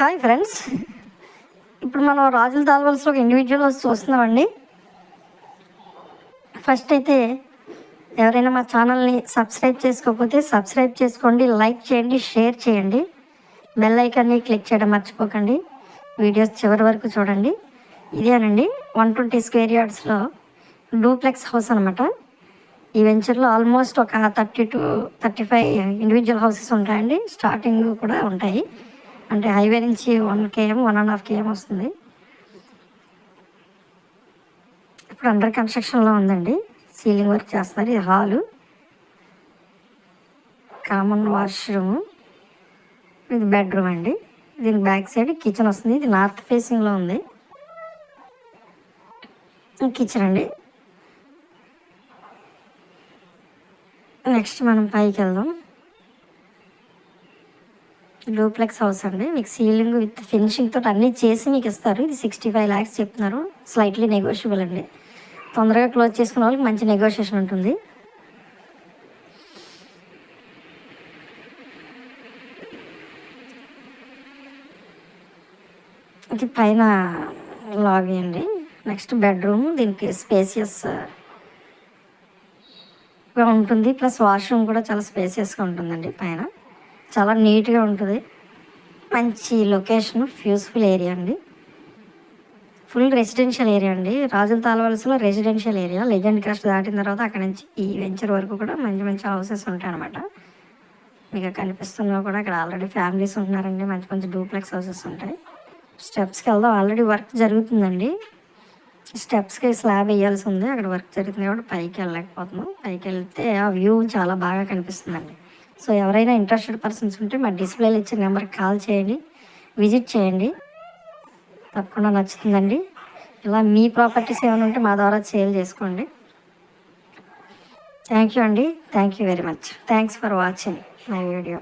Hi friends. ఇప్పుడు మనం రాజుల తాల్వల్స్లో ఒక ఇండివిజువల్ చూస్తున్నామండి. ఫస్ట్ అయితే ఎవరైనా మా ఛానల్ని సబ్స్క్రైబ్ చేసుకోకపోతే సబ్స్క్రైబ్ చేసుకోండి లైక్ చేయండి షేర్ చేయండి. బెల్ ఐకాన్ని క్లిక్ చేయడం మర్చిపోకండి. వీడియోస్ చివరి వరకు చూడండి. ఇదేనండి వన్ ట్వంటీ స్క్వేర్ యార్డ్స్లో డూప్లెక్స్ హౌస్ అనమాట ఈ వెంచర్లో ఆల్మోస్ట్ ఒక thirty to thirty five individual houses ఉంటాయండి. స్టార్టింగ్ కూడా ఉంటాయి. అంటే హైవే నుంచి one KM one and half KM వస్తుంది. ఇప్పుడు అండర్ కన్స్ట్రక్షన్లో ఉందండి. సీలింగ్ వర్క్ చేస్తారు ఇది హాలు. Common washroom. ఇది బెడ్రూమ్ అండి. దీని బ్యాక్ సైడ్ కిచెన్ వస్తుంది. ఇది నార్త్ ఫేసింగ్లో ఉంది. కిచెన్ అండి. నెక్స్ట్ మనం పైకి వెళ్దాం. డూప్లెక్స్ హౌస్ అండి. మీకు సీలింగ్ విత్ ఫినిషింగ్ తోటి అన్నీ చేసి మీకు ఇస్తారు. ఇది సిక్స్టీ ఫైవ్ ల్యాక్స్ చెప్తున్నారు. స్లైట్లీ నెగోషియబుల్ అండి. తొందరగా క్లోజ్ చేసుకున్న వాళ్ళకి మంచి నెగోషియేషన్ ఉంటుంది. ఇది పైన లాబీ అండి. నెక్స్ట్ బెడ్రూమ్ దీనికి స్పేసియస్ uh, ఉంటుంది. ప్లస్ వాష్రూమ్ కూడా చాలా స్పేసియస్గా ఉంటుందండి పైన. చాలా నీట్గా ఉంటుంది. మంచి లొకేషన్ ఫ్యూస్ఫుల్ ఏరియా అండి. ఫుల్ రెసిడెన్షియల్ ఏరియా అండి. రాజుల తాళవలసలో రెసిడెన్షియల్ ఏరియా. లెజెండ్ క్రస్ట్ దాటిన తర్వాత అక్కడ నుంచి ఈ వెంచర్ వరకు కూడా మంచి మంచి హౌసెస్ ఉంటాయన్నమాట. మీకు కనిపిస్తున్నా కూడా ఇక్కడ ఆల్రెడీ ఫ్యామిలీస్ ఉంటున్నారండి మంచి మంచి డూప్లెక్స్ హౌసెస్ ఉంటాయి. స్టెప్స్కి వెళ్దాం. ఆల్రెడీ వర్క్ జరుగుతుందండి. స్టెప్స్కి స్లాబ్ వేయాల్సి ఉంది. అక్కడ వర్క్ జరుగుతుంది కాబట్టి పైకి వెళ్ళలేకపోతున్నాం. పైకి వెళ్తే ఆ వ్యూ చాలా బాగా కనిపిస్తుందండి. సో ఎవరైనా ఇంట్రెస్టెడ్ పర్సన్స్ ఉంటే మా డిస్ప్లేలో ఇచ్చిన నెంబర్కి కాల్ చేయండి విజిట్ చేయండి. తప్పకుండా నచ్చుతుందండి. ఇలా మీ ప్రాపర్టీస్ ఏమైనా ఉంటే మా ద్వారా సేల్ చేసుకోండి. థ్యాంక్ యూ అండి. Thank you very much thanks for watching my video